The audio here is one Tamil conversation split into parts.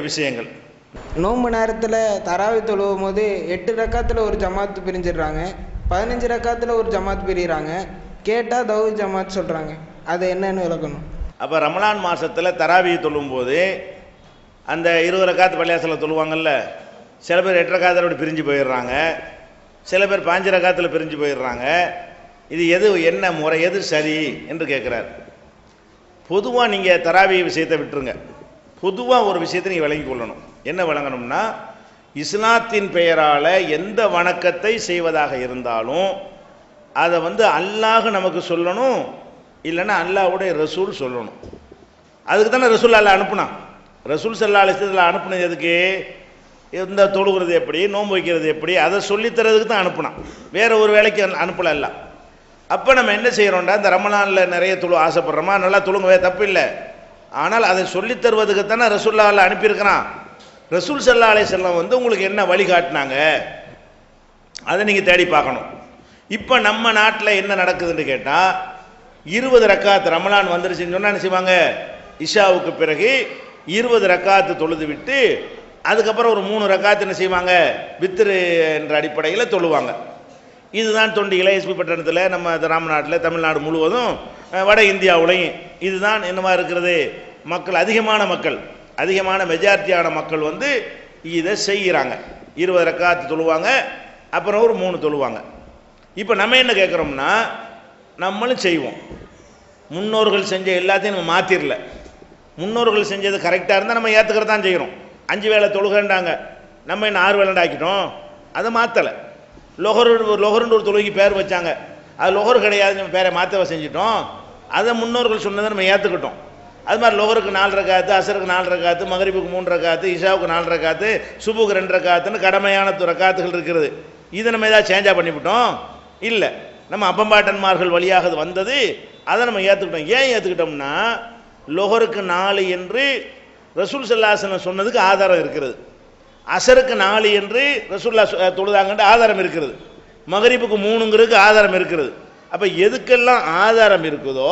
விஷயங்கள். நோன்பு நேரத்தில் தராவி தொழுவும் போது எட்டு ரக்காத்தில் ஒரு ஜமாத் பிரிஞ்சிடுறாங்க. பதினஞ்சு ரக்காத்தில் ஒரு ஜமாத் பிரிகிறாங்க கேட்டால் தௌ ஜமாத் சொல்கிறாங்க அது என்னன்னு விளக்கணும். அப்போ ரமலான் மாதத்தில் தராவி தொழும்போது அந்த இருபது ரக்காத்து பள்ளியாசலில் தொழுவாங்கல்ல சில பேர் எட்டு ரக்காத்தில் பிரிஞ்சு போயிடுறாங்க. சில பேர் பாஞ்சு ரக்காத்தில் பிரிஞ்சு போயிடுறாங்க. இது எது என்ன முறை எது சரி என்று கேட்குறார். பொதுவாக நீங்கள் தராவி விஷயத்தை விட்டுருங்க. பொதுவாக ஒரு விஷயத்தை நீங்கள் விளங்கி கொள்ளணும். என்ன விளங்கணும்னா இஸ்லாத்தின் பெயரால் எந்த வணக்கத்தை செய்வதாக இருந்தாலும் அதை வந்து அல்லாஹ் நமக்கு சொல்லணும் இல்லைன்னா அல்லாஹ்வுடைய ரசூல் சொல்லணும். அதுக்கு தானே ரசூல் அல்ல அனுப்புனான் ரசூல் சல்லா அலிஸ்லத்தில் அனுப்புனது எதுக்கு? இந்த தொழுகிறது எப்படி நோன்பு வைக்கிறது எப்படி அதை சொல்லித்தரதுக்கு தான் அனுப்புனான் வேறு ஒரு வேலைக்கு அனு- அனுப்பல அல்ல அப்போ நம்ம என்ன செய்கிறோம்டா இந்த ரமலானில் நிறைய தொழு ஆசைப்படுறோமா? நல்லா தொழுங்கவே தப்பு இல்லை. ஆனால் அதை சொல்லித் தருவதுக்கு தானே ரசூல்லாவில் அனுப்பியிருக்கிறான். ரசூல் சல்லா அலை செல்லம் வந்து உங்களுக்கு என்ன வழிகாட்டினாங்க அதை நீங்கள் தேடி பார்க்கணும். இப்போ நம்ம நாட்டில் என்ன நடக்குதுன்னு கேட்டால் இருபது ரக்காத் ரமலான் வந்துருச்சுன்னு சொன்னால் என்ன செய்வாங்க? இஷாவுக்கு பிறகு இருபது ரக்காத்து தொழுது விட்டு அதுக்கப்புறம் ஒரு மூணு ரக்காத்து என்ன செய்வாங்க? வித்திரு என்ற அடிப்படையில் தொழுவாங்க. இதுதான் தொண்டிகளை எஸ்பி பட்டணத்தில் நம்ம ராமநாட்டில் தமிழ்நாடு முழுவதும் வட இந்தியாவுலையும் இதுதான் என்னமா இருக்கிறது? மக்கள் அதிகமான மக்கள் அதிகமான மெஜாரிட்டியான மக்கள் வந்து இதை செய்கிறாங்க இருபது ரக்காத்து தொழுவாங்க அப்புறம் ஒரு மூணு தொழுவாங்க. இப்போ நம்ம என்ன கேட்குறோம்னா நம்மளும் செய்வோம். முன்னோர்கள் செஞ்ச எல்லாத்தையும் நம்ம மாற்றிடல முன்னோர்கள் செஞ்சது கரெக்டாக இருந்தால் நம்ம ஏற்றுக்கிறதான் செய்கிறோம் அஞ்சு வேளை தொழுகண்டாங்க நம்ம என்ன ஆறு வேலைண்டாக்கிட்டோம் அதை மாற்றலை லொஹரு லொஹருன்னு ஒரு தொழுகைக்கு பேர் வச்சாங்க. அது லொஹர் கிடையாது நம்ம பேரை மாற்றவ செஞ்சிட்டோம். அதை முன்னோர்கள் சொன்னதை நம்ம ஏற்றுக்கிட்டோம் அது மாதிரி லோகருக்கு நாலு ரக்காத்து அசருக்கு நாலு ரக்காத்து மகரிபுக்கு மூன்றரை ரக்காத்து இஷாவுக்கு நாலு ரக்காத்து சுபுக்கு ரெண்டு ரக்காத்துன்னு கடமையான துறை ரக்காத்துகள் இருக்கிறது. இதை நம்ம ஏதாவது சேஞ்சாக பண்ணிவிட்டோம்? இல்லை. நம்ம அப்பம்பாட்டன்மார்கள் வழியாக வந்தது. அதை நம்ம ஏற்றுக்கிட்டோம் ஏன் ஏற்றுக்கிட்டோம்னா லொஹருக்கு நாலு என்று ரசூல் சல்லாசனம் சொன்னதுக்கு ஆதாரம் இருக்கிறது. அசருக்கு நாலு என்று ரசுல்லா தொழுதாங்கன்ற ஆதாரம் இருக்கிறது மகரிப்புக்கு மூணுங்கிறதுக்கு ஆதாரம் இருக்கிறது அப்போ எதுக்கெல்லாம் ஆதாரம் இருக்குதோ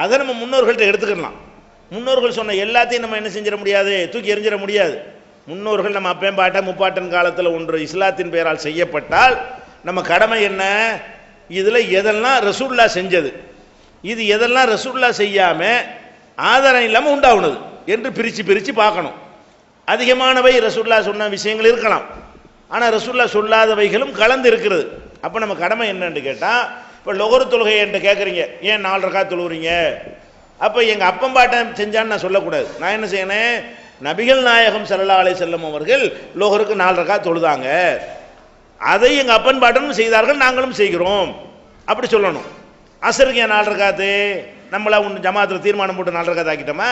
அதை நம்ம முன்னோர்கள்ட்ட எடுத்துக்கலாம் முன்னோர்கள் சொன்ன எல்லாத்தையும் நம்ம என்ன செஞ்சிட முடியாது? தூக்கி எரிஞ்சிட முடியாது. முன்னோர்கள் நம்ம அப்பேம்பாட்டன் முப்பாட்டன் காலத்தில் ஒன்று இஸ்லாத்தின் பெயரால் செய்யப்பட்டால் நம்ம கடமை என்ன? இதில் எதெல்லாம் ரசூல்லா செஞ்சது? இது எதெல்லாம் ரசூல்லா செய்யாமல் ஆதாரம் இல்லாமல் உண்டாகுனது என்று பிரித்து பிரித்து பார்க்கணும். அதிகமானவை ரசுல்லா சொன்ன விஷயங்கள் இருக்கலாம். ஆனால் ரசுல்லா சொல்லாதவைகளும் கலந்து இருக்கிறது அப்போ நம்ம கடமை என்னன்னு கேட்டால் இப்போ லொகரு தொழுகை என்கிட்ட கேட்குறீங்க ஏன் நாலு ரக்கா தொழுகிறீங்க அப்போ எங்கள் அப்பம்பாட்டன் செஞ்சான்னு நான் சொல்லக்கூடாது. நான் என்ன செய்யணும் நபிகள் நாயகம் ஸல்லல்லாஹு அலை செல்லம் அவர்கள் லோகருக்கு நாலு ரக்கா தொழுதாங்க. அதை எங்கள் அப்பன் பாட்டனும் செய்தார்கள் நாங்களும் செய்கிறோம். அப்படி சொல்லணும். அசருக்கு ஏன் நாலு ரக்காத்து? நம்மளா ஒன்று ஜமாத்தில் தீர்மானம் போட்டு நாலு ரக்காத்து ஆக்கிட்டோமா?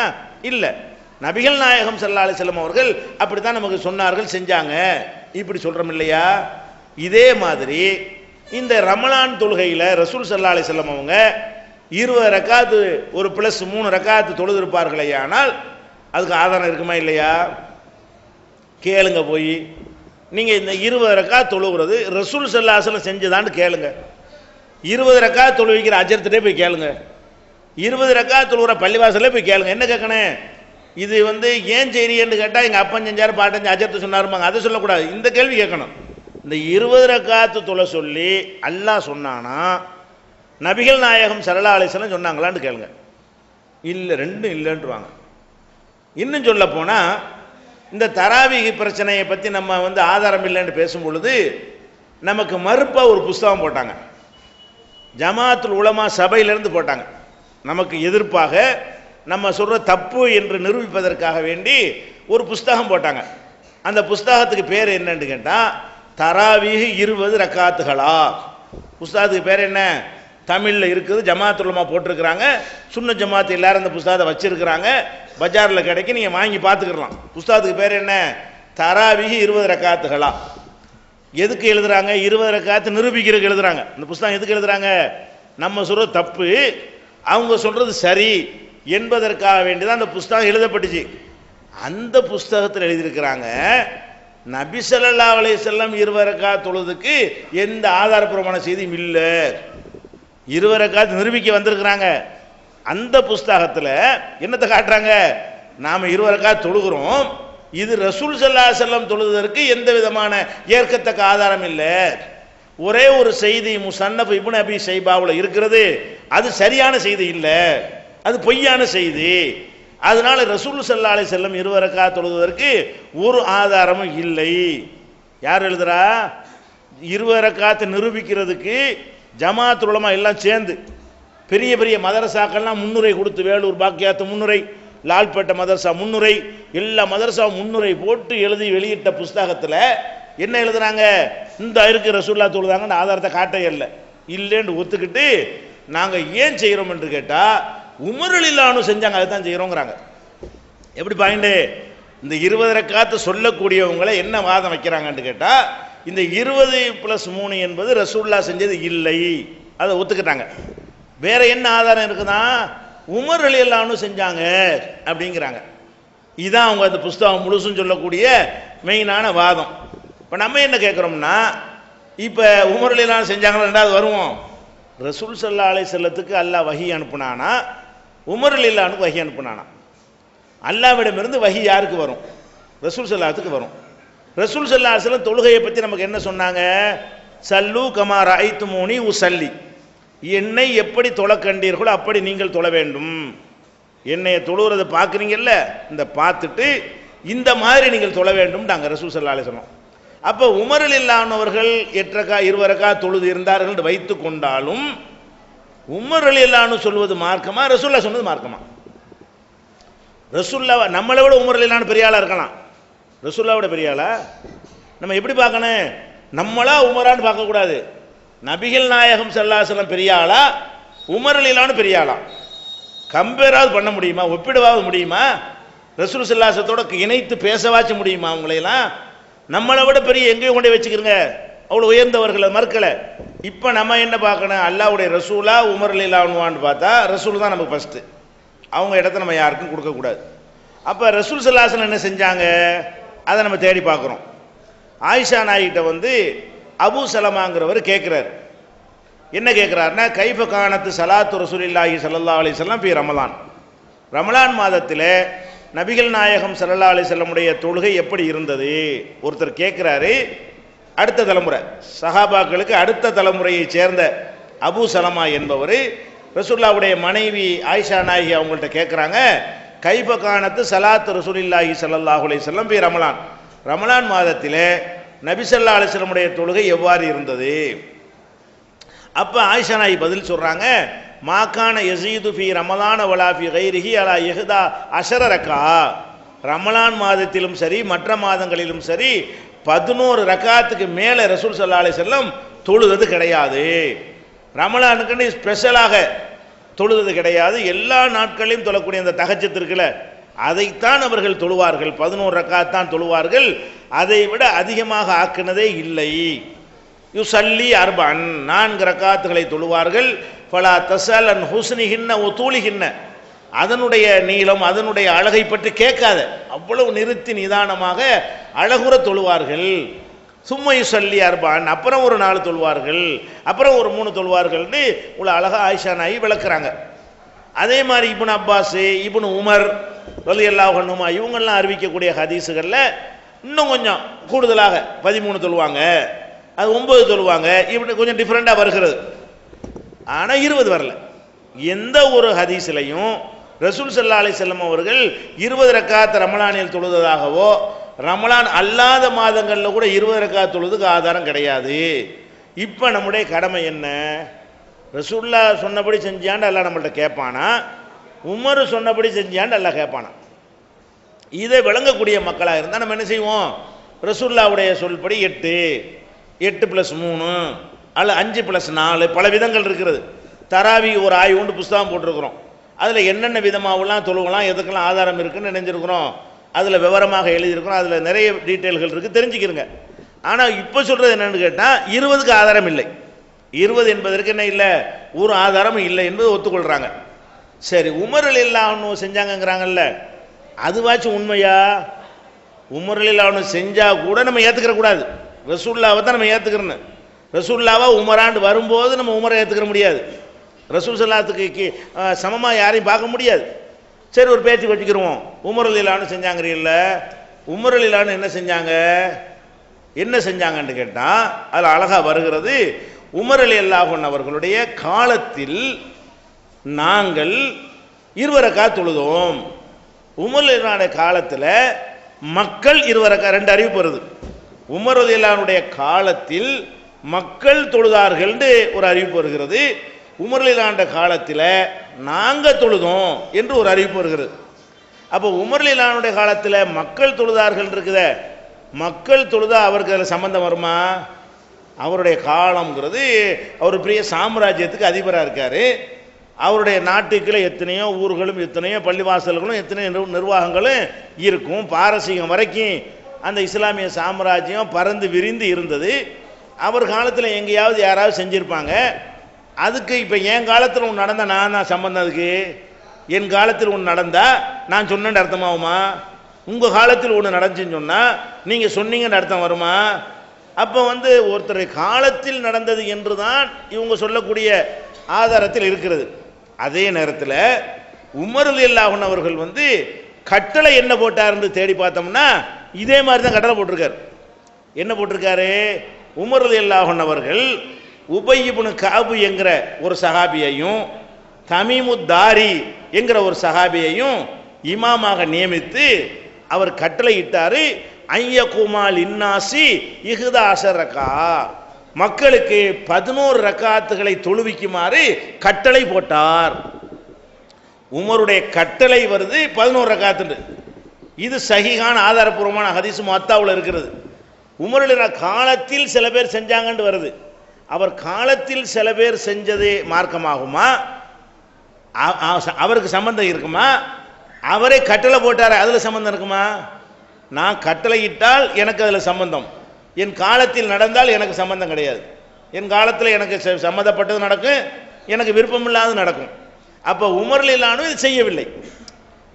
இல்லை. நபிகள் நாயகம் செல்லாலை அலைஹி அவர்கள் அப்படி தான் நமக்கு சொன்னார்கள் செஞ்சாங்க. இப்படி சொல்கிறோம் இல்லையா? இதே மாதிரி இந்த ரமலான் தொழுகையில் ரசூல் செல்லாலை அலைஹி அவங்க இருபது ரக்காத்து ஒரு ப்ளஸ் மூணு ரக்காத்து தொழுதிருப்பார்களே ஆனால் அதுக்கு ஆதாரம் இருக்குமா இல்லையா? கேளுங்க போய். நீங்கள் இந்த இருபது ரக்கா தொழுகிறது ரசூல் சல்லாசலம் செஞ்சுதான்னு கேளுங்க. இருபது ரக்கா தொழுவிக்கிற அஜர்த்திட்டே போய் கேளுங்க. இருபது ரக்கா தொழுகிற பள்ளிவாசலே போய் கேளுங்க. என்ன கேட்கணும்? இது வந்து ஏன் செய்றீன்னு கேட்டால் எங்கள் அப்பன் செஞ்சார் பாட்டன் அஜர்த்து சொன்னாருமாங்க அதை சொல்லக்கூடாது. இந்த கேள்வி கேட்கணும். இந்த இருபது ரக்காத்து தொலை சொல்லி அல்லாஹ் சொன்னானா நபிகள் நாயகம் சரளா அலிசனம் சொன்னாங்களான்னு கேளுங்க. இல்லை ரெண்டும் இல்லைன்றுவாங்க. இன்னும் சொல்ல போனால் இந்த தராவிகி பிரச்சனையை பற்றி நம்ம வந்து ஆதாரம் இல்லைன்னு பேசும் பொழுது நமக்கு மறுப்பாக ஒரு புஸ்தகம் போட்டாங்க. ஜமாத்துல் உலமா சபையிலேருந்து போட்டாங்க. நமக்கு எதிர்ப்பாக நம்ம சொல்கிற தப்பு என்று நிரூபிப்பதற்காக வேண்டி ஒரு புஸ்தகம் போட்டாங்க. அந்த புஸ்தகத்துக்கு பேர் என்னன்னு கேட்டால் தராவீக இருபது ரக்காத்துகளா. புஸ்தகத்துக்கு பேர் என்ன? தமிழில் இருக்குது ஜமாத்துலமா போட்டிருக்கிறாங்க. சுண்ண ஜமாத்து எல்லாரும் அந்த புஸ்தகத்தை வச்சுருக்கிறாங்க. பஜாரில் கிடைக்கி நீங்கள் வாங்கி பார்த்துக்கலாம் புஸ்தகத்துக்கு பேர் என்ன? தராவீஹ் இருபது ரக்காத்துகளா. எதுக்கு எழுதுறாங்க? இருபது ரக்காத்து நிரூபிக்கிறதுக்கு எழுதுறாங்க. இந்த புஸ்தகம் எதுக்கு எழுதுறாங்க? நம்ம சொல்கிறது தப்பு அவங்க சொல்கிறது சரி. என்பதற்காக வேண்டி தான் அந்த புஸ்தகம் எழுதப்பட்டுச்சு. அந்த புஸ்தகத்தில் எழுதியிருக்கிறாங்க நபி ஸல்லல்லாஹு அலைஹி வஸல்லம் தொழுதுக்கு எந்த ஆதாரபூர்வமான செய்தியும் இல்லை. இருவரக்கா நிரூபிக்க வந்திருக்கிறாங்க. அந்த புஸ்தகத்தில் என்னத்தை காட்டுறாங்க? நாம் இருவரக்கா தொழுகிறோம். இது ரசூல் சல்லா செல்லம் தொழுவதற்கு எந்த விதமான ஏற்கத்தக்க ஆதாரம் இல்லை. ஒரே ஒரு செய்தி முசன்னப் இபுன் அபி சைபாவில் இருக்கிறது. அது சரியான செய்தி இல்லை. அது பொய்யான செய்தி. அதனால ரசூல் சல்லா அலை செல்லம் இருவரக்கா தொழுவதற்கு ஒரு ஆதாரமும் இல்லை. யார் எழுதுறா? இருவரக்காத்தை நிரூபிக்கிறதுக்கு ஜமாத் உலமா எல்லாம் சேர்ந்து பெரிய பெரிய மதரசாக்கள்லாம் முன்னுரை கொடுத்து வேலூர் பாக்கியாத்து முன்னுரை லால்பேட்டை மதரசா முன்னுரை எல்லா மதரசா முன்னுரை போட்டு எழுதி வெளியிட்ட புஸ்தகத்தில் என்ன எழுதுறாங்க? இந்த இருக்கு ரசூல்லா தொழுதாங்கன்னு ஆதாரத்தை காட்ட இல்லை. இல்லைன்னு ஒத்துக்கிட்டு நாங்கள் ஏன் செய்கிறோம் என்று கேட்டால் உமருள் இல்லான்னு செஞ்சாங்க அதுதான் செய்கிறோங்கிறாங்க எப்படி பாயிண்டு இந்த இருபது ரக்காத்து சொல்லக்கூடியவங்களை என்ன வாதம் வைக்கிறாங்கன்னு கேட்டால் இந்த இருபது ப்ளஸ் மூணு என்பது ரசூல்லா செஞ்சது இல்லை. அதை ஒத்துக்கிட்டாங்க. வேற என்ன ஆதாரம் இருக்குன்னா உமர் அலியல்லான்னு செஞ்சாங்க அப்படிங்கிறாங்க. இதுதான் அவங்க அந்த புஸ்தகம் முழுசும் சொல்லக்கூடிய மெயினான வாதம். இப்போ நம்ம என்ன கேட்குறோம்னா இப்போ உமர் அலியல்லான்னு செஞ்சாங்களா ரெண்டாவது வருவோம். ரசூல் சல்லா அலை செல்லத்துக்கு அல்லாஹ் வகி அனுப்புனானா உமர் இல்லான்னு வகி அனுப்புனானா? அல்லாவிடமிருந்து வகி யாருக்கு வரும்? ரசூல் சல்லாத்துக்கு வரும். ரசூல் சல்லா தொழுகையை பற்றி நமக்கு என்ன சொன்னாங்க? சல்லு கமார் ஐத்து மோனி உசல்லி. என்னை எப்படி தொலைக்கண்டீர்களோ கண்டீர்களோ அப்படி நீங்கள் தொழ வேண்டும். என்னை தொழுகிறத பார்க்குறீங்கல்ல? இந்த பார்த்துட்டு இந்த மாதிரி நீங்கள் தொழ வேண்டும் நாங்கள் ரசூல் சல்லா சொன்னோம் அப்போ உமரில் இல்லாதவர்கள் எட்டரக்கா இருவரக்கா தொழுது இருந்தார்கள் என்று வைத்து கொண்டாலும் உமர் அலி இல்லான்னு சொல்வது மார்க்கமா? ரசூல்லா சொன்னது மார்க்கமா? ரசூல்லா நம்மளை விட உமர் அலிலான்னு பெரிய ஆளாக இருக்கலாம். ரசூல்லாவோட பெரிய ஆளா? நம்ம எப்படி பார்க்கணும்? நம்மளா உமரான்னு பார்க்கக்கூடாது. நபிகள் நாயகம் செல்லாசலம் பெரிய ஆளா? உமர் அலிலான்னு பெரிய ஆளா? கம்பேராவது பண்ண முடியுமா? ஒப்பிடவாவது முடியுமா? ரசூல் செல்லாசத்தோட இணைத்து பேசவாச்சு முடியுமா அவங்களையெல்லாம் நம்மளை விட பெரிய எங்கேயும் கொண்டு போய் வச்சுக்கிறங்க. அவ்வளோ உயர்ந்தவர்களை மறுக்கலை. இப்போ நம்ம என்ன பார்க்கணும்? அல்லாவுடைய ரசூலா உமர் அலிலான்னு பார்த்தா ரசூல் தான் நமக்கு ஃபஸ்ட்டு அவங்க இடத்த நம்ம யாருக்கும் கொடுக்கக்கூடாது அப்போ ரசூல் சல்லாசன் என்ன செஞ்சாங்க? அதை நம்ம தேடி பார்க்குறோம். ஆயிஷா நாய்கிட்ட வந்து அபு சலமாங்கிறவர் கேட்குறாரு என்ன கேட்குறாருன்னா கைஃப காணத்து சலாத்து ரசூலில்லாஹி சல்லா அலி வஸல்லம் பி ரமலான். ரமலான் மாதத்தில் நபிகள் நாயகம் சல்லா அலி செல்லமுடைய தொழுகை எப்படி இருந்தது? ஒருத்தர் கேட்குறாரு அடுத்த தலைமுறை. சஹாபாக்களுக்கு அடுத்த தலைமுறையை சேர்ந்த அபு சலமா என்பவர் ரசூல்லாவுடைய மனைவி ஆயிஷா நாயகி அவங்கள்ட்ட கேட்குறாங்க கைப காணத்து சலாத்து ரசூலில்லாஹி ஸல்லல்லாஹு அலைஹி பி ரமலான். ரமலான் மாதத்தில் நபிசல்லா ஸல்லல்லாஹு தொழுகை எவ்வாறு இருந்தது? அப்போ ஆயிஷா நாயகி பதில் சொல்கிறாங்க மாக்கான எசீது ஃபி ரமலான வலாஃபி கைரிஹி அலா எஹுதா அஷர ரமலான் மாதத்திலும் சரி மற்ற மாதங்களிலும் சரி பதினோரு ரக்காத்துக்கு மேலே ரசூல் சல்லா அலி செல்லம் தொழுவது கிடையாது. ரமலானுக்குன்னு ஸ்பெஷலாக தொழுவது கிடையாது. எல்லா நாட்களையும் தொழக்கூடிய அந்த தகச்சத்து இருக்குல்ல அதைத்தான் அவர்கள் தொழுவார்கள். பதினோரு ரக்காத்தான் தொழுவார்கள். அதை விட அதிகமாக ஆக்கினதே இல்லை. யுசல்லி அர்பான் நான்கு ரக்காத்துகளை தொழுவார்கள். பலா தசல் அன் ஹுஸ்னிகின்ன ஒத்தூலிகின்ன அதனுடைய நீளம் அதனுடைய அழகை பற்றி கேட்காத. அவ்வளவு நிறுத்தி நிதானமாக அழகுற தொழுவார்கள். சும்மை சொல்லி அர்பான் அப்புறம் ஒரு நாலு தொழுவார்கள் அப்புறம் ஒரு மூணு தொழுவார்கள்னு உள்ள அழகா ஆயிஷா நாயி விளக்குறாங்க. அதே மாதிரி இபுன் அப்பாஸ் இபுன் உமர் ரலி அல்லாஹனுமா இவங்கெல்லாம் அறிவிக்கக்கூடிய ஹதீஸுகளில் இன்னும் கொஞ்சம் கூடுதலாக பதிமூணு தொழுவாங்க அது ஒம்பது தொழுவாங்க இப்படி கொஞ்சம் டிஃப்ரெண்ட்டாக வருகிறது. ஆனால் இருபது வரல. எந்த ஒரு ஹதீஸ்லையும் ரசூல் சல்லா அலி செல்லம் அவர்கள் இருபது ரக்காத் ரமலானில் தொழுததாகவோ ரமலான் அல்லாத மாதங்களில் கூட இருபது ரக்காத் தொழுதுக்கு ஆதாரம் கிடையாது. இப்போ நம்முடைய கடமை என்ன? ரசூல்லா சொன்னபடி செஞ்சாண்டு அல்லா நம்மள்ட்ட கேட்பானா? உமர் சொன்னபடி செஞ்சாண்டு அல்லா கேட்பானா? இதை விளங்கக்கூடிய மக்களாக இருந்தால் நம்ம என்ன செய்வோம்? ரசூல்லாவுடைய சொல்படி எட்டு. எட்டு ப்ளஸ் மூணு அல்ல அஞ்சு ப்ளஸ் நாலு பல விதங்கள் இருக்கிறது. தராவி ஒரு ஆய்வுண்டு புஸ்தகம் போட்டிருக்கிறோம். அதில் என்னென்ன விதமாகலாம் தொழுகலாம் எதுக்கெல்லாம் ஆதாரம் இருக்குதுன்னு நினைஞ்சிருக்கிறோம். அதில் விவரமாக எழுதியிருக்கிறோம். அதில் நிறைய டீட்டெயில்கள் இருக்குது தெரிஞ்சுக்கிறங்க ஆனால் இப்போ சொல்கிறது என்னென்னு கேட்டால் இருபதுக்கு ஆதாரம் இல்லை. இருபது என்பதற்கு என்ன இல்லை? ஒரு ஆதாரமும் இல்லை என்பது ஒத்துக்கொள்கிறாங்க சரி உமரில் இல்லாமல் செஞ்சாங்கங்கிறாங்கல்ல. அதுவாச்சும் உண்மையா? உமரில் அவனு செஞ்சால் கூட நம்ம ஏற்றுக்கிற கூடாது. ரசூல்லாவை தான் நம்ம ஏற்றுக்கிறோன்னு ரசூல்லாவா உமராண்டு வரும்போது நம்ம உமரை ஏற்றுக்கிற முடியாது. ரசூசல்லாத்துக்கு சமமாக யாரையும் பார்க்க முடியாது. சரி ஒரு பேச்சு வச்சுக்கிருவோம். உமர் இல்லான்னு செஞ்சாங்கிறீல்ல. உமரலிலான்னு என்ன செஞ்சாங்க? என்ன செஞ்சாங்கன்னு கேட்டால் அதில் அழகாக வருகிறது உமரலி அல்லாஹன் அவர்களுடைய காலத்தில் நாங்கள் இருவரக்கா தொழுதோம். உமரலிலான காலத்தில் மக்கள் இருவரக்கா ரெண்டு அறிவிப்பு வருது உமரலிலானுடைய காலத்தில் மக்கள் தொழுதார்கள்னு ஒரு அறிவிப்பு வருகிறது உமரலிலாண்ட காலத்தில் நாங்கள் தொழுதோம் என்று ஒரு அறிவிப்பு வருகிறது. அப்போ உமர்லீலானுடைய காலத்தில் மக்கள் தொழுதார்கள் இருக்குத மக்கள் தொழுதா அவருக்கு அதில் சம்பந்தம் வருமா? அவருடைய காலம்ங்கிறது அவர் பெரிய சாம்ராஜ்யத்துக்கு அதிபராக இருக்கார். அவருடைய நாட்டுக்குள்ள எத்தனையோ ஊர்களும் எத்தனையோ பள்ளிவாசல்களும் எத்தனையோ நிர்வாகங்களும் இருக்கும். பாரசீகம் வரைக்கும் அந்த இஸ்லாமிய சாம்ராஜ்யம் பறந்து விரிந்து இருந்தது. அவர் காலத்தில் எங்கேயாவது யாராவது செஞ்சுருப்பாங்க? அதுக்கு இப்போ என் காலத்தில் ஒன்று நடந்த நான் தான் சம்பந்தம் அதுக்கு? என் காலத்தில் ஒன்று நடந்தா நான் சொன்னேன்னு அர்த்தமாகுமா உங்கள் காலத்தில் ஒன்று நடந்துச்சுன்னு சொன்னால் நீங்கள் சொன்னீங்கன்னு அர்த்தம் வருமா? அப்போ வந்து ஒருத்தர் காலத்தில் நடந்தது என்று தான் இவங்க சொல்லக்கூடிய ஆதாரத்தில் இருக்கிறது. அதே நேரத்தில் உமருல் இல்லாஹன் அவர்கள் வந்து கட்டளை என்ன போட்டாருன்னு தேடி பார்த்தோம்னா இதே மாதிரி தான் கட்டளை போட்டிருக்காரு. என்ன போட்டிருக்காரு? உமருல் இல்லாஹன் அவர்கள் உபயிபுனு காபு என்கிற ஒரு சஹாபியையும் தமிமுத்தாரி தாரி என்கிற ஒரு சஹாபியையும் இமாமாக நியமித்து அவர் கட்டளையிட்டாரு ஐயகுமால் இன்னாசி இஹுதா ரக்கா. மக்களுக்கு பதினோரு ரக்காத்துகளை தொழுவிக்குமாறு கட்டளை போட்டார். உமருடைய கட்டளை வருது பதினோரு ரக்காத்துண்டு. இது சகிகான ஆதாரபூர்வமான ஹதீஸ் மத்தாவில் இருக்கிறது. உமருடைய காலத்தில் சில பேர் செஞ்சாங்கன்னு வருது. அவர் காலத்தில் சில பேர் செஞ்சதே மார்க்கமாகுமா? அவருக்கு சம்பந்தம் இருக்குமா? அவரே கட்டளை போட்டார்? அதில் சம்பந்தம் இருக்குமா? நான் கட்டளை இட்டால் எனக்கு அதில் சம்பந்தம். என் காலத்தில் நடந்தால் எனக்கு சம்பந்தம் கிடையாது. என் காலத்தில் எனக்கு ச- சம்மந்தப்பட்டது நடக்கும். எனக்கு விருப்பமில்லாத நடக்கும். அப்போ உமர்லில்லானும் இது செய்யவில்லை.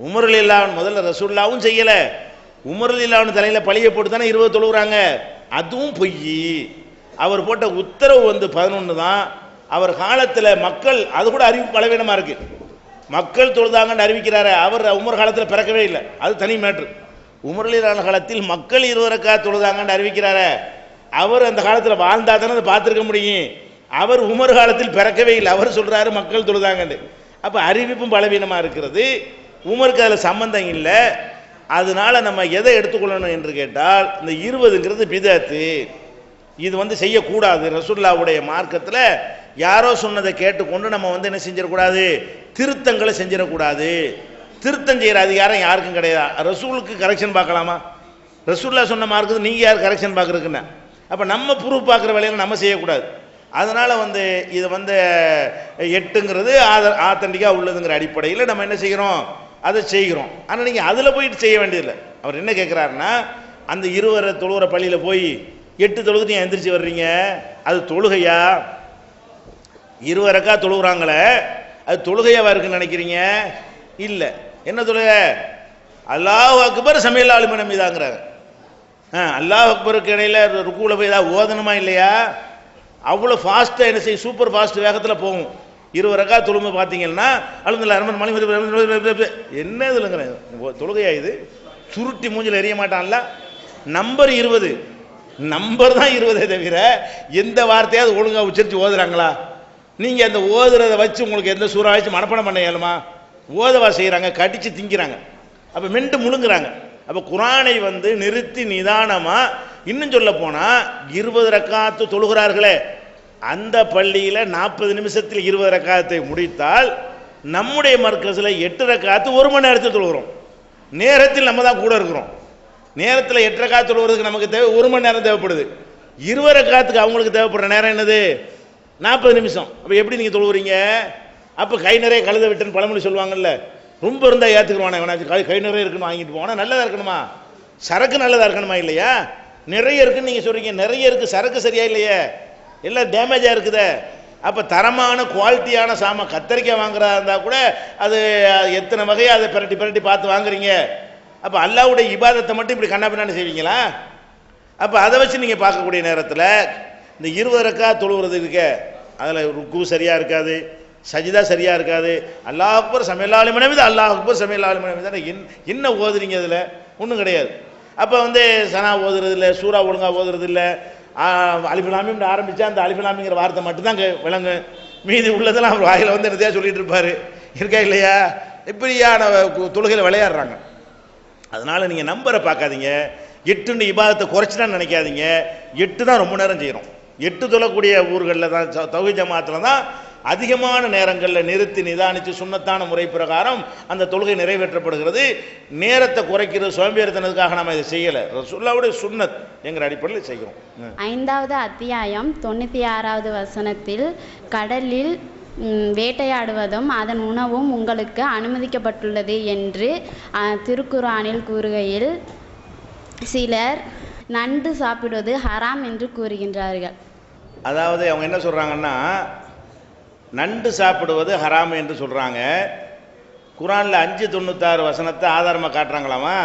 உமர்லில்லான் முதல்ல ரசூல்லாவும் செய்யலை. உமர்லில்லான் தலையில் பழிய போட்டு தானே இருபது தொழுகிறாங்க அதுவும் பொய். அவர் போட்ட உத்தரவு வந்து பதினொன்று தான் அவர் காலத்தில் மக்கள் அது கூட அறிவு பலவீனமாக இருக்கு. மக்கள் தொழுதாங்கன்னு அறிவிக்கிறாரு அவர் உமர் காலத்தில் பிறக்கவே இல்லை. அது தனி மேட்ரு. உமர்லிலான காலத்தில் மக்கள் இருவருக்கா தொழுதாங்கன்னு அறிவிக்கிறாரு அவர் அந்த காலத்தில் வாழ்ந்தா தானே அதை பார்த்துருக்க முடியும். அவர் உமர் காலத்தில் பிறக்கவே இல்லை. அவர் சொல்கிறாரு மக்கள் தொழுதாங்கன்னு. அப்போ அறிவிப்பும் பலவீனமாக இருக்கிறது. உமருக்கு அதில் சம்பந்தம் இல்லை. அதனால் நம்ம எதை எடுத்துக்கொள்ளணும் என்று கேட்டால் இந்த இருபதுங்கிறது பிதாத்து. இது வந்து செய்யக்கூடாது. ரசுல்லாவுடைய மார்க்கத்தில் யாரோ சொன்னதை கேட்டுக்கொண்டு நம்ம வந்து என்ன செஞ்சிடக்கூடாது? திருத்தங்களை செஞ்சிடக்கூடாது. திருத்தம் செய்கிற அதிகாரம் யாருக்கும் கிடையாது. ரசூலுக்கு கரெக்ஷன் பார்க்கலாமா? ரசூல்லா சொன்ன மார்க்கு நீங்கள் யார் கரெக்ஷன் பார்க்குறதுக்குன்னு? அப்போ நம்ம ப்ரூஃப் பார்க்குற வேலையை நம்ம செய்யக்கூடாது. அதனால் வந்து இது வந்து எட்டுங்கிறது ஆத ஆத்தண்டிக்காக உள்ளதுங்கிற அடிப்படையில் நம்ம என்ன செய்கிறோம்? அதை செய்கிறோம். ஆனால் நீங்கள் அதில் போயிட்டு செய்ய வேண்டியதில்லை. அவர் என்ன கேட்குறாருன்னா அந்த இருவரை தொழுகிற பள்ளியில் போய் எட்டு தொழுதுட்டு ஏன் எந்திரிச்சு வர்றீங்க? அது தொழுகையா? இருவரக்கா தொழுகிறாங்களே அது தொழுகையாவா இருக்குன்னு நினைக்கிறீங்க? இல்லை. என்ன தொழுகை? அல்லாஹ் அக்பர் சமையல் ஆளுமனம் மீதாங்கிறாங்க ஆ அல்லாஹ் அக்பருக்கு இடையில ருக்குவில் போய் ஏதாவது ஓதணுமா இல்லையா? அவ்வளோ ஃபாஸ்ட்டாக என்ன செய்யும் சூப்பர் ஃபாஸ்ட் வேகத்தில் போகும். இருபது ரக்கா தொழுமை பார்த்தீங்கன்னா அழுந்தில் அரமன் மணி என்ன இதுலங்கிற தொழுகையா இது? சுருட்டி மூஞ்சில் எரிய மாட்டான்ல? நம்பர் இருபது. நம்பர் தான் இருபதே தவிர எந்த வார்த்தையாவது ஒழுங்காக உச்சரித்து ஓதுறாங்களா? நீங்கள் அந்த ஓதுறதை வச்சு உங்களுக்கு எந்த சூறா வச்சு மனப்பணம் பண்ண இயலுமா? ஓதவா செய்கிறாங்க கடித்து திங்கிறாங்க. அப்போ மெண்டு முழுங்குறாங்க. அப்போ குரானை வந்து நிறுத்தி நிதானமாக இன்னும் சொல்ல போனால் இருபது ரக்காத்து தொழுகிறார்களே. அந்த பள்ளியில் நாற்பது நிமிஷத்தில் இருபது ரக்காத்தை முடித்தால் நம்முடைய மர்க்கஸில் எட்டு ரக்காத்து ஒரு மணி நேரத்தில் தொழுகிறோம். நேரத்தில் நம்ம தான் கூட இருக்கிறோம். நேரத்தில் எட்டரை காத்து தொழுகிறதுக்கு நமக்கு தேவை ஒரு மணி நேரம் தேவைப்படுது. இருவரை காத்துக்கு அவங்களுக்கு தேவைப்படுற நேரம் என்னது? நாற்பது நிமிஷம். அப்போ எப்படி நீங்கள் தொழுவுறீங்க? அப்போ கை நிறைய கழுத விட்டுன்னு பழமொழி சொல்லுவாங்கல்ல. ரொம்ப இருந்தால் ஏற்றுக்குருவானே வேணாச்சு கை கை நிறைய இருக்குன்னு வாங்கிட்டு போனால் நல்லதாக இருக்கணுமா? சரக்கு நல்லதாக இருக்கணுமா இல்லையா? நிறைய இருக்குன்னு நீங்கள் சொல்கிறீங்க நிறைய இருக்குது சரக்கு சரியா இல்லையே? எல்லாம் டேமேஜாக இருக்குதே. அப்போ தரமான குவாலிட்டியான சாமான் கத்தரிக்காய் வாங்குறதா இருந்தால் கூட அது எத்தனை வகையாக அதை பிரட்டி பிரட்டி பார்த்து வாங்குறீங்க? அப்போ அல்லாவுடைய இபாதத்தை மட்டும் இப்படி கண்ணா செய்வீங்களா? அப்போ அதை வச்சு நீங்கள் பார்க்கக்கூடிய நேரத்தில் இந்த இருபது ரக்கா தொழுவுறது இருக்க அதில் ருக்கு சரியாக இருக்காது சஜிதா சரியாக இருக்காது அல்லாஹ் அக்பர் சமையல் ஆளுமனை மீது அல்லாஹ் அக்பர் சமையல் ஆளுமனை மீது என்ன என்ன ஓதுறீங்க அதில்? ஒன்றும் கிடையாது. அப்போ வந்து சனா ஓதுறது இல்லை சூறா ஒழுங்காக ஓதுறது இல்லை அலிஃபிலாமின்னு ஆரம்பித்தா அந்த அலிஃபிலாமிங்கிற வார்த்தை மட்டும்தான் கே- விளங்கும் மீதி உள்ளதெல்லாம் அவர் வாயில் வந்து என்னத்தையா சொல்லிகிட்டு இருப்பார்? இருக்கா இல்லையா? இப்படியான தொழுகையில் விளையாடுறாங்க. அதனால் நீங்கள் நம்பரை பார்க்காதீங்க. எட்டுன்னு இபாதத்தை குறைச்சிட்டான்னு நினைக்காதீங்க. எட்டு தான் ரொம்ப நேரம் செய்கிறோம் எட்டு தொழக்கூடிய ஊர்களில் தான் ச- ஜமாத்தில் தான் அதிகமான நேரங்களில் நிறுத்தி நிதானித்து சுண்ணத்தான முறை பிரகாரம் அந்த தொழுகை நிறைவேற்றப்படுகிறது. நேரத்தை குறைக்கிறது சோம்பேறித்தனத்துக்காக நம்ம இதை செய்யலை. ரசுல்லாவுடைய சுண்ணத் என்கிற அடிப்படையில் செய்கிறோம். ஐந்தாவது அத்தியாயம் தொண்ணூற்றி ஆறாவது வசனத்தில் கடலில் வேட்டையாடுவதும் அதன் உணவும் உங்களுக்கு அனுமதிக்கப்பட்டுள்ளது என்று திருக்குறானில் கூறுகையில் சிலர் நண்டு சாப்பிடுவது ஹராம் என்று கூறுகின்றார்கள். அதாவது அவங்க என்ன சொல்கிறாங்கன்னா நண்டு சாப்பிடுவது ஹராம் என்று சொல்கிறாங்க குரானில் அஞ்சு தொண்ணூத்தாறு வசனத்தை ஆதாரமாக காட்டுறாங்களாமா?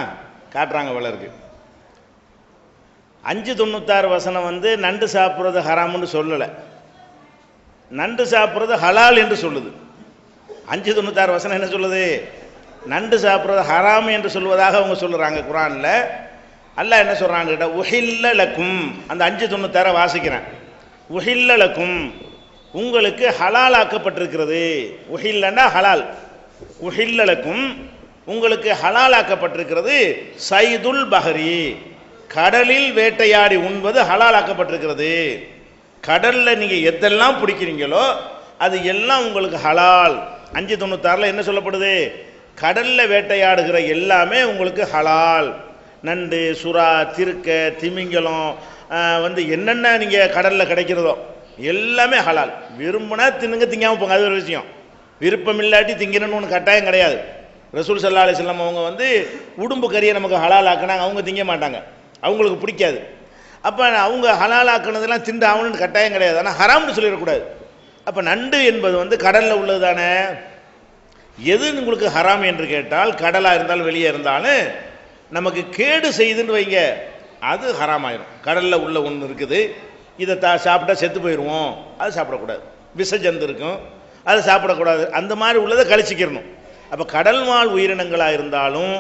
காட்டுறாங்க வளருக்கு அஞ்சு தொண்ணூத்தாறு வசனம் வந்து நண்டு சாப்பிட்றது ஹராம்னு சொல்லலை. நண்டு சாப்பிட்றது ஹலால் என்று சொல்லுது. அஞ்சு தொண்ணூத்தாறு வசனம் என்ன சொல்லுது? நண்டு சாப்பிட்றது ஹராம் என்று சொல்வதாக அவங்க சொல்லுறாங்க குரானில். அல்ல என்ன சொல்கிறாங்க கேட்டால் உஹில்லலக்கும் அந்த அஞ்சு தொண்ணூத்தாறை வாசிக்கிறேன். உஹில்லலக்கும் உங்களுக்கு ஹலால் ஆக்கப்பட்டிருக்கிறது. உஹில்லன்னா ஹலால். உஹில்லலக்கும் உங்களுக்கு ஹலால் ஆக்கப்பட்டிருக்கிறது. சைதுல் பஹரி. கடலில் வேட்டையாடி உண்பது ஹலால் ஆக்கப்பட்டிருக்கிறது. கடலில் நீங்கள் எதெல்லாம் பிடிக்கிறீங்களோ அது எல்லாம் உங்களுக்கு ஹலால். அஞ்சு தொண்ணூத்தாறில் என்ன சொல்லப்படுது? கடலில் வேட்டையாடுகிற எல்லாமே உங்களுக்கு ஹலால். நண்டு சுறா திருக்க திமிங்கலம் வந்து என்னென்ன நீங்கள் கடலில் கிடைக்கிறதோ எல்லாமே ஹலால். விரும்புனா தின்னுங்க திங்காமல் போங்க. அது ஒரு விஷயம். விருப்பம் இல்லாட்டி திங்கணும்னு ஒன்று கட்டாயம் கிடையாது. ரசூல் சல்லா அலிஸ்லாம் அவங்க வந்து உடும்பு கறியை நமக்கு ஹலால் ஆக்குனாங்க. அவங்க திங்க மாட்டாங்க. அவங்களுக்கு பிடிக்காது. அப்போ அவங்க ஹலாலாக்குனதெல்லாம் திண்டு ஆகணும்னு கட்டாயம் கிடையாது. ஆனால் ஹராம்னு சொல்லிடக்கூடாது. அப்போ நண்டு என்பது வந்து கடலில் உள்ளது தானே? எது உங்களுக்கு ஹராம் என்று கேட்டால் கடலாக இருந்தாலும் வெளியே இருந்தாலும் நமக்கு கேடு செய்துன்னு வைங்க. அது ஹராம் ஆயிரும் கடலில் உள்ள ஒன்று இருக்குது. இதை தா சாப்பிட்டா செத்து போயிடுவோம் அது சாப்பிடக்கூடாது. விஷஜந்து இருக்கும். அது சாப்பிடக்கூடாது. அந்த மாதிரி உள்ளதை கழிச்சிக்கிறணும் அப்போ கடல் வாழ் உயிரினங்களாக இருந்தாலும்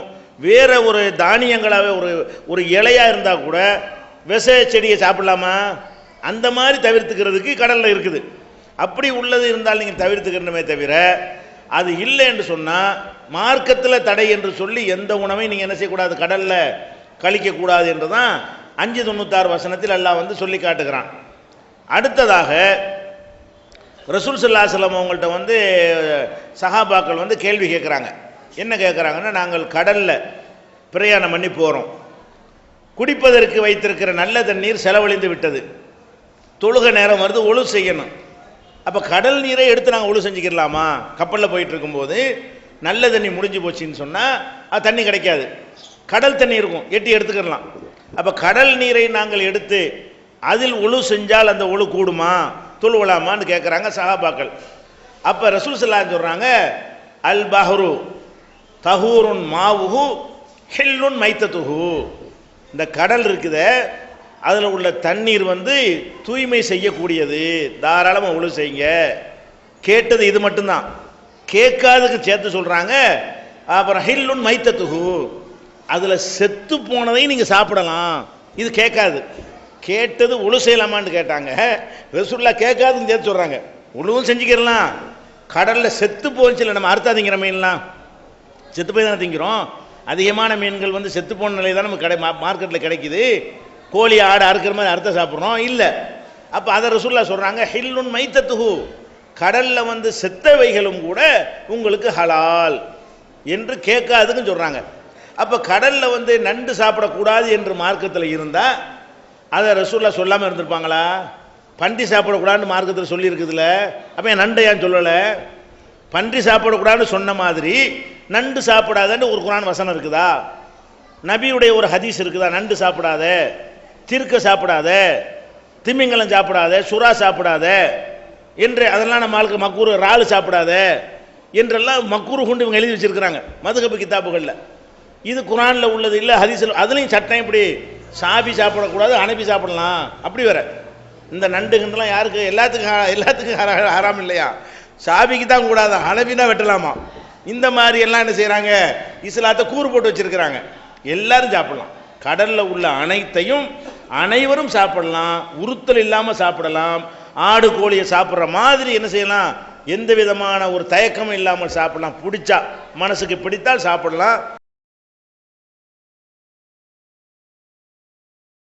வேற ஒரு தானியங்களாகவே ஒரு ஒரு இலையாக இருந்தால் கூட விச செடியை சாப்பிடலாமா? அந்த மாதிரி தவிர்த்துக்கிறதுக்கு கடலில் இருக்குது. அப்படி உள்ளது இருந்தால் நீங்கள் தவிர்த்துக்கிறணுமே தவிர அது இல்லை என்று சொன்னால் மார்க்கத்தில் தடை என்று சொல்லி எந்த உணவையும் நீங்கள் என்ன செய்யக்கூடாது? கடலில் கழிக்கக்கூடாது என்று தான் அஞ்சு தொண்ணூத்தாறு வசனத்தில் எல்லாம் வந்து சொல்லி காட்டுகிறான். அடுத்ததாக ரசூல் சல்லாசலம் அவங்கள்ட்ட வந்து சஹாபாக்கள் வந்து கேள்வி கேட்குறாங்க. என்ன கேட்குறாங்கன்னா நாங்கள் கடலில் பிரயாணம் பண்ணி போகிறோம் குடிப்பதற்கு வைத்திருக்கிற நல்ல தண்ணீர் செலவழிந்து விட்டது. தொழுக நேரம் வருது ஒழு செய்யணும். அப்போ கடல் நீரை எடுத்து நாங்கள் ஒழு செஞ்சுக்கிடலாமா? கப்பலில் போயிட்டு இருக்கும்போது நல்ல தண்ணி முடிஞ்சு போச்சுன்னு சொன்னால் அது தண்ணி கிடைக்காது. கடல் தண்ணி இருக்கும் எட்டி எடுத்துக்கிடலாம். அப்போ கடல் நீரை நாங்கள் எடுத்து அதில் ஒழு செஞ்சால் அந்த ஒழு கூடுமா? தொழுவலாமான்னு கேட்குறாங்க சஹாபாக்கள். அப்போ ரசூல் சல்லான்னு சொல்கிறாங்க அல் பஹ்ரு தஹூருன் மாவுஹு ஹில்லுன் துகு இந்த கடல் இருக்குது அதில் உள்ள தண்ணீர் வந்து தூய்மை செய்யக்கூடியது. தாராளமாக ஒழு செய்யுங்க. கேட்டது இது மட்டும்தான். கேட்காததுக்கு சேர்த்து சொல்கிறாங்க அப்புறம் ஹில்லுன் மைத்தத்துகு அதில் செத்து போனதையும் நீங்கள் சாப்பிடலாம். இது கேட்காது. கேட்டது உழு செய்யலாமான்னு கேட்டாங்க. ரசுல்லா கேட்காதுன்னு சேர்த்து சொல்கிறாங்க உழுவும் செஞ்சுக்கிடலாம் கடலில் செத்து போச்சுல நம்ம அறுத்தாதீங்கிற மீன்லாம் செத்து போய் தானே திங்கிறோம். அதிகமான மீன்கள் வந்து செத்து போன நிலை தான் நமக்கு கடை மார்க்கெட்டில் கிடைக்குது. கோழி ஆடு அறுக்கிற மாதிரி அறுத்த சாப்பிட்றோம். இல்லை. அப்போ அதை ரசூல்லா சொல்கிறாங்க ஹில்லுன் மைத்தத்துஹு. கடலில் வந்து செத்தவைகளும் கூட உங்களுக்கு ஹலால் என்று கேட்காதுன்னு சொல்கிறாங்க அப்போ கடலில் வந்து நண்டு சாப்பிடக்கூடாது என்று மார்க்கத்தில் இருந்தால் அதை ரசூல்லா சொல்லாமல் இருந்திருப்பாங்களா? பண்டி சாப்பிடக்கூடாதுன்னு மார்க்கத்தில் சொல்லியிருக்குதுல. அப்போ என் நண்டை ஏன் சொல்லலை? பன்றி சாப்பிடக்கூடாதுன்னு சொன்ன மாதிரி நண்டு சாப்பிடாதன்னு ஒரு குரான் வசனம் இருக்குதா? நபியுடைய ஒரு ஹதீஸ் இருக்குதா? நண்டு சாப்பிடாத திருக்க சாப்பிடாத திமிங்கலம் சாப்பிடாத சுறா சாப்பிடாத என்று அதெல்லாம் நம்ம ஆளுக்கு மக்கூறு இறால் சாப்பிடாத என்றெல்லாம் மக்கூறு கொண்டு இவங்க எழுதி வச்சிருக்கிறாங்க மதுகப்பு கித்தாப்புகளில் இது குரானில் உள்ளது இல்லை ஹதீஸில் அதுலேயும் சட்டம் இப்படி சாபி சாப்பிடக்கூடாது அனுப்பி சாப்பிடலாம் அப்படி வேற. இந்த நண்டுங்கலாம் யாருக்கு? எல்லாத்துக்கும் ஹா- எல்லாத்துக்கும் ஹரா- ஹராம் இல்லையா? சாபிக்கு தான் கூடாது அனபினா வெட்டலாமா? இந்த மாதிரி எல்லாம் என்ன செய்கிறாங்க இஸ்லாத்தை கூறு போட்டு வச்சிருக்கிறாங்க. எல்லாரும் சாப்பிடலாம். கடலில் உள்ள அனைத்தையும் அனைவரும் சாப்பிடலாம். உறுத்தல் இல்லாமல் சாப்பிடலாம். ஆடு கோழியை சாப்பிட்ற மாதிரி என்ன செய்யலாம்? எந்த விதமான ஒரு தயக்கமும் இல்லாமல் சாப்பிடலாம். பிடிச்சா மனசுக்கு பிடித்தால் சாப்பிடலாம்.